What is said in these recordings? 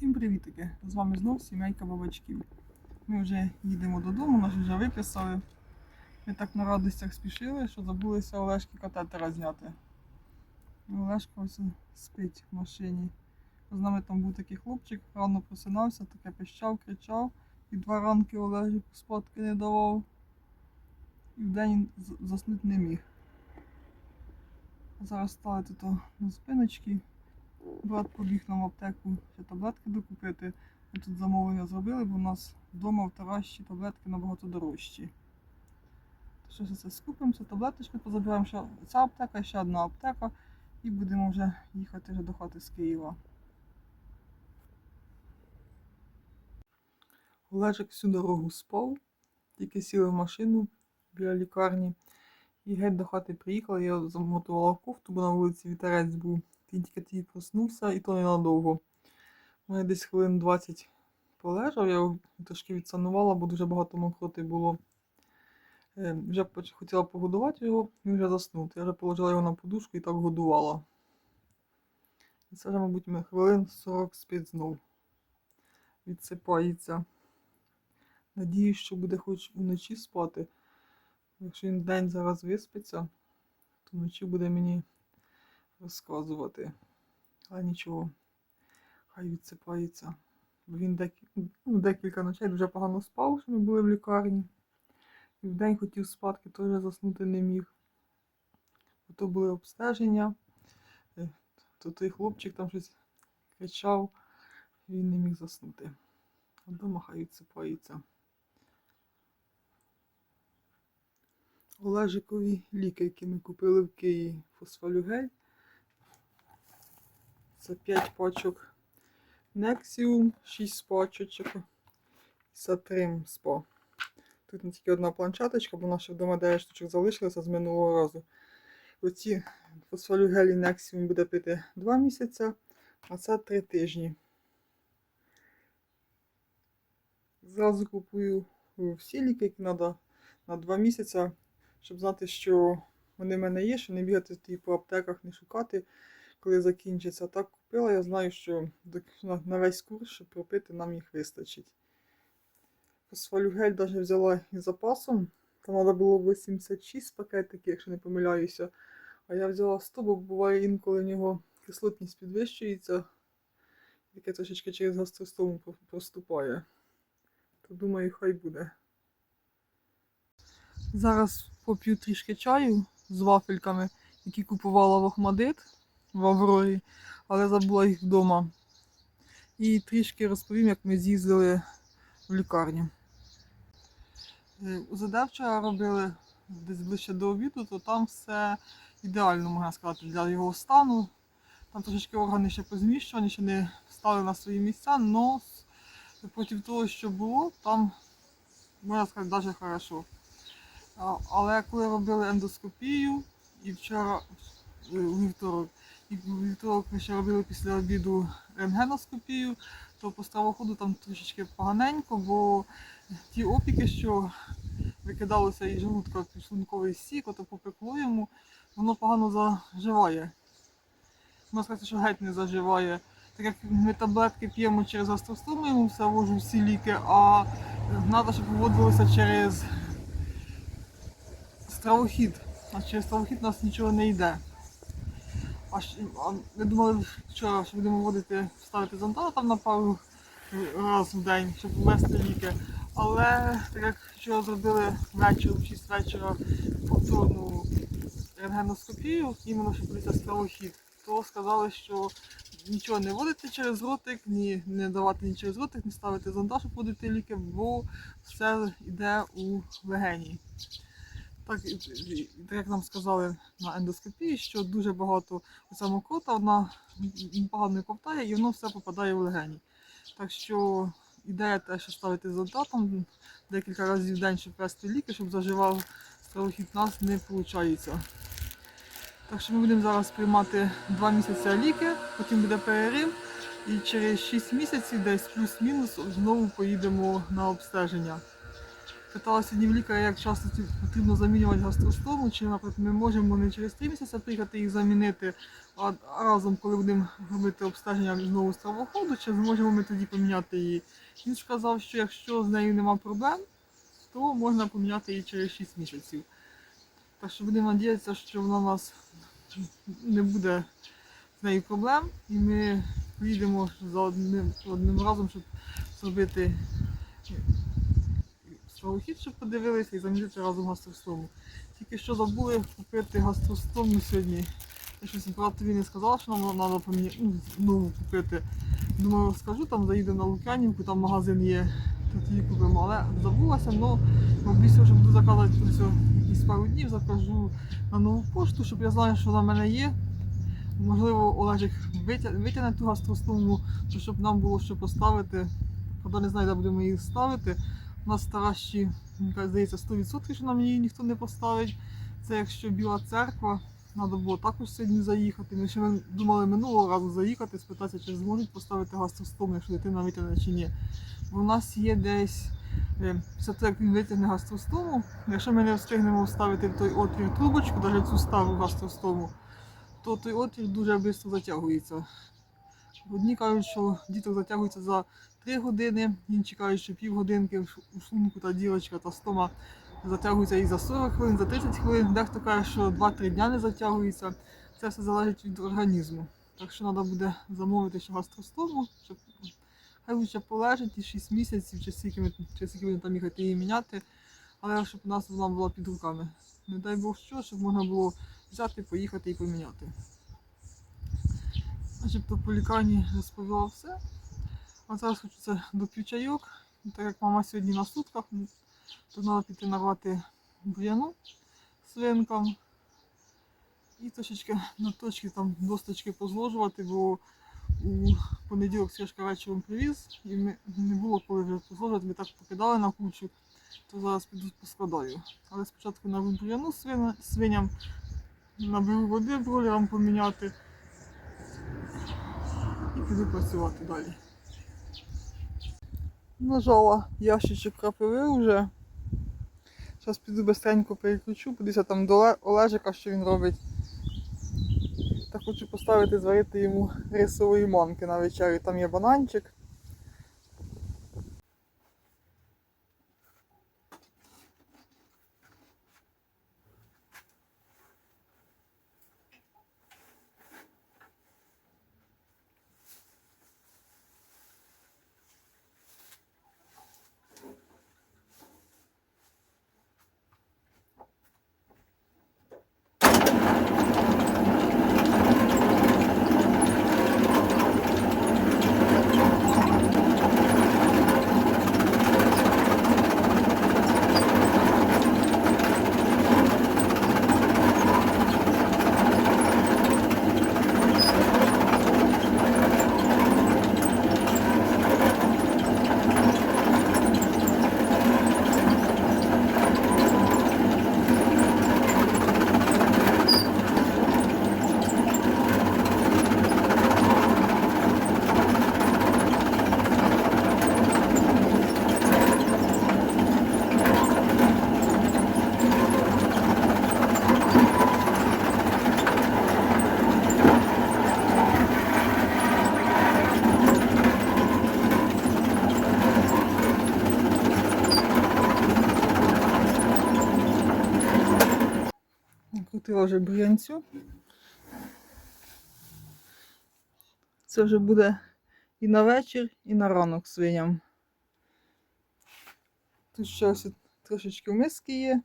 Всім привітики! З вами знов сімейка бабачків. Ми вже їдемо додому, нас вже виписали. Ми так на радостях спішили, що забулися Олешки катетера зняти. Олешка ось спить в машині. З нами там був такий хлопчик, рано просинався, таке пищав, кричав. І два ранки Олежі спадки не давав. І вдень заснути не міг. Зараз стали тут на спиночки. Брат побіг нам в аптеку ще таблетки докупити. Ми тут замовлення зробили, бо у нас вдома в Таращі таблетки набагато дорожчі. Що це скупимося, таблеточки позабираємо ще ця аптека, ще одна аптека, і будемо вже їхати вже до хати з Києва. Олежик всю дорогу спав, тільки сіли в машину біля лікарні. І геть до хати приїхала, я замотувала кофту, бо на вулиці вітерець був. Тільки тоді проснувся, і то ненадовго. У мене десь хвилин 20 полежав, я його трошки відсанувала, бо дуже багато мокроти було. Е, Вже хотіла погодувати його, він вже заснув. Я вже положила його на подушку і так годувала. І це вже, мабуть, хвилин 40 спить знов. Відсипається. Надіюсь, що буде хоч уночі спати. Якщо він день зараз виспиться, то вночі буде мені розказувати. Але нічого, хай відсипається. Бо він декі... ну, декілька ночей дуже погано спав, що ми були в лікарні. І вдень хотів спадки, теж заснути не міг. Бо То були обстеження, е, то той хлопчик там щось кричав, він не міг заснути. Вдома хай відсипається. Олежикові ліки, які ми купили в Києві, фосфолюгель. Це 5 пачок Nexium, 6 пачочок і Satrим Spa. Тут не тільки одна планшеточка, бо наша вдома 9 штучок залишилося з минулого разу. Оці фосфолюгелі Nexium буде пити 2 місяці, а це 3 тижні. Зразу купую всі ліки, які треба на 2 місяці, щоб знати, що вони в мене є, що не бігати по аптеках, не шукати коли закінчиться. Так купила, я знаю, що на- весь курс, щоб пропити, нам їх вистачить. Фосфолюгель навіть взяла із запасом. Там треба було 86 пакетиків, якщо не помиляюся. А я взяла 100, бо буває інколи в нього кислотність підвищується. Таке трошечки через гастростому проступає. То думаю, хай буде. Зараз поп'ю трішки чаю з вафельками, які купувала в Охмадит в Аврорі, але забула їх вдома. І трішки розповім, як ми з'їздили в лікарню. Е, вчора робили десь ближче до обіду, то там все ідеально, можна сказати, для його стану. Там трошечки органи ще позміщувані, ще не стали на свої місця, але проти того, що було, там, можна сказати, навіть хорошо. Але коли робили ендоскопію, і вчора, е, у вівторок, і вівторок ми ще робили після обіду рентгеноскопію, то по стравоходу там трішечки поганенько, бо ті опіки, що викидалося із желудка підшлунковий сік, ото попекло йому, воно погано заживає. Можна сказати, що геть не заживає. Так як ми таблетки п'ємо через гастростому, йому все вожу всі ліки, а треба, щоб виводилося через стравохід. А через стравохід у нас нічого не йде. А, щ- а ми думали вчора, що будемо вводити, ставити зонтана там на пару разів в день, щоб ввести ліки. Але так як вчора зробили вечір, в 6 вечора повторну рентгеноскопію, іменно щоб подивитися стравохід, то сказали, що нічого не вводити через ротик, ні, не давати ні через ротик, не ставити зонта, щоб вводити ліки, бо все йде у легені. Так, як нам сказали на ендоскопії, що дуже багато оця мокрота, вона м, погано ковтає і воно все попадає в легені. Так що ідея те, що ставити зонта там декілька разів в день, щоб вести ліки, щоб заживав стравохід, у нас не виходить. Так що ми будемо зараз приймати 2 місяці ліки, потім буде перерив, і через 6 місяців, десь плюс-мінус, знову поїдемо на обстеження. Питала сьогодні лікаря, як часто потрібно замінювати гастростому, чи, наприклад, ми можемо не через 3 місяці приїхати їх замінити, а разом, коли будемо робити обстеження знову стравоходу, чи зможемо ми тоді поміняти її. Він сказав, що якщо з нею нема проблем, то можна поміняти її через 6 місяців. Так що будемо надіятися, що вона у нас не буде з нею проблем, і ми поїдемо за одним, одним разом, щоб зробити стравохід, щоб подивилися і замінити разом гастростому. Тільки що забули купити гастростому сьогодні. Я щось братові не сказала, що нам треба поміняти, ну, нову купити. Думаю, скажу, там заїду на Лук'янівку, там магазин є, тут її купимо. Але забулася, але обіцяю, що буду заказувати ось якісь пару днів, закажу на нову пошту, щоб я знаю, що вона мене є. Можливо, Олежик витягне ту гастростому, щоб нам було що поставити. Правда, не знаю, де будемо її ставити. Стара мені здається, 100%, що нам її ніхто не поставить. Це якщо біла церква, треба було також сьогодні заїхати. Ми ще думали минулого разу заїхати, спитатися, чи зможуть поставити гастростом, якщо дитина витягне чи ні. Бо у нас є десь, е, після того, як він витягне гастростому, якщо ми не встигнемо вставити в той отвір трубочку, навіть цю стару гастростому, то той отвір дуже швидко затягується. Одні кажуть, що діток затягується за 3 години, інші кажуть, що півгодинки у шлунку та дірочка та стома затягується і за 40 хвилин, за 30 хвилин. Дехто каже, що 2-3 дня не затягується. Це все залежить від організму. Так що треба буде замовити ще гастростому, щоб хай лучше полежить і 6 місяців, чи скільки ми там їхати її міняти, але щоб у нас вона була під руками. Не дай Бог що, щоб можна було взяти, поїхати і поміняти. Начебто по лікарні розповіла все. А зараз це доп'ю чайок. Так як мама сьогодні на сутках, то треба піти нарвати бур'яну свинкам. І трошечки на точки там досточки позложувати, бо у понеділок Сішка вечором привіз, і не було коли вже позложувати, ми так покидали на кучу, то зараз піду поскладаю. Але спочатку нарву бур'яну свиням, наберу води бройлерам поміняти і піду працювати далі. Нажала ящичок крапиви вже. Зараз піду быстренько переключу, подивися там до Оле- Олежика, що він робить. Та хочу поставити зварити йому рисової манки на вечерю. Там є бананчик. Крутила вже брянцю. Це вже буде і на вечір, і на ранок свиням. Тут ще трошечки в миски є.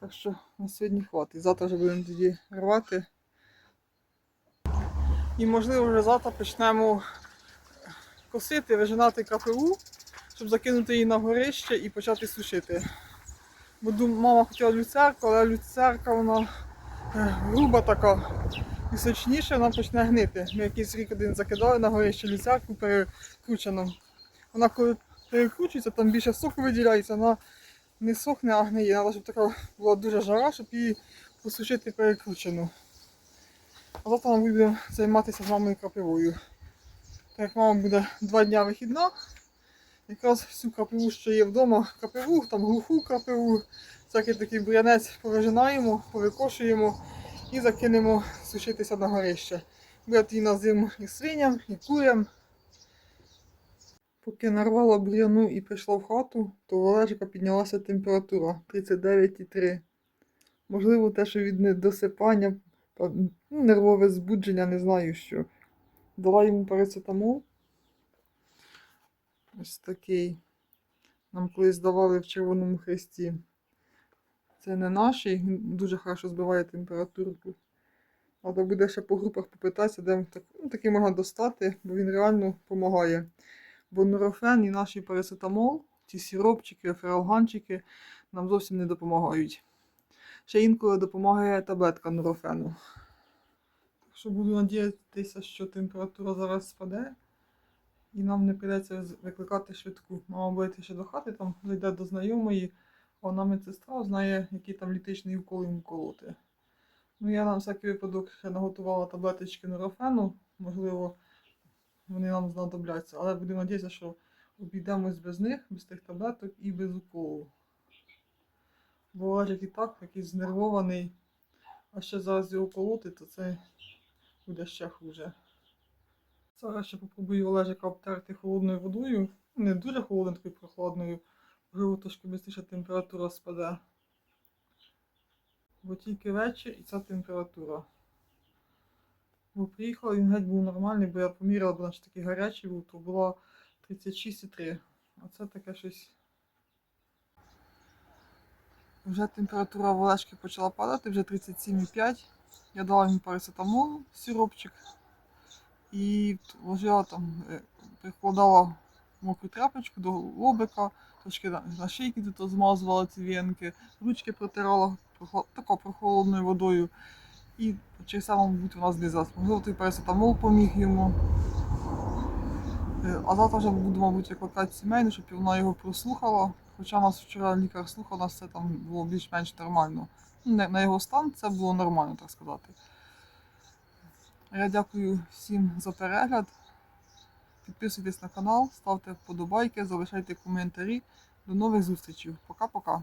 Так що на сьогодні хватить. Завтра вже будемо тоді рвати. І можливо вже завтра почнемо косити, вижинати крапиву, щоб закинути її на горище і почати сушити. Бо мама хотіла люцерку, але люцерка вона е, груба така і сочніше вона почне гнити. Ми якийсь рік один закидали на горище люцерку перекручену. Вона коли перекручується, там більше соку виділяється, вона не сохне, а гниє. Треба, щоб така була дуже жара, щоб її посушити перекручену. А завтра ми будемо займатися з мамою крапивою. Так як мама буде два дня вихідна, якраз всю крапиву, що є вдома, крапиву, там глуху крапиву, всякий такий бурянець порожинаємо, повикошуємо і закинемо сушитися на горище. Буде і на зиму і свиням, і курям. Поки нарвала бур'яну і прийшла в хату, то у Олежика піднялася температура 39,3. Можливо, те, що від недосипання, ну, нервове збудження, не знаю що. Дала йому парацетамол. Ось такий. Нам колись давали в Червоному Хресті. Це не наш, він дуже хорошо збиває температурку. Треба буде ще по групах попитатися, де так, ну, такий можна достати, бо він реально допомагає. Бо нурофен і наші парацетамол, ті сіропчики, фералганчики нам зовсім не допомагають. Ще інколи допомагає таблетка нурофену. Так що буду надіятися, що температура зараз спаде. І нам не прийдеться викликати швидку. Мама буде ще до хати, там зайде до знайомої, а вона медсестра знає, який там літичний укол йому колоти. Ну, я на всякий випадок ще наготувала таблеточки нурофену, можливо, вони нам знадобляться. Але будемо надіятися, що обійдемось без них, без тих таблеток і без уколу. Бо Олежик і так якийсь знервований, а ще зараз його колоти, то це буде ще хуже. Зараз ще попробую Олежика обтерти холодною водою. Не дуже холодною, такою прохладною. Можливо, трошки швидше температура спаде. Бо тільки вечір і ця температура. Бо приїхав, він геть був нормальний, бо я поміряла, бо наче такий гарячий був, то була 36,3. А це таке щось. Вже температура в Олешки почала падати, вже 37,5. Я дала йому парацетамол, сиропчик. І вложила там, е, прикладала мокру тряпочку до лобика, трошки на, шийки тут змазувала ці вінки, ручки протирала тако прохолодною водою. І через це, мабуть, у нас знизилась. Можливо, той парацетамол поміг йому. Е, А завтра вже буду, мабуть, викликати сімейну, щоб вона його прослухала. Хоча нас вчора лікар слухав, у нас все там було більш-менш нормально. Ну, не- На його стан це було нормально, так сказати. Я дякую всім за перегляд. Підписуйтесь на канал, ставте вподобайки, залишайте коментарі. До нових зустрічей. Пока-пока.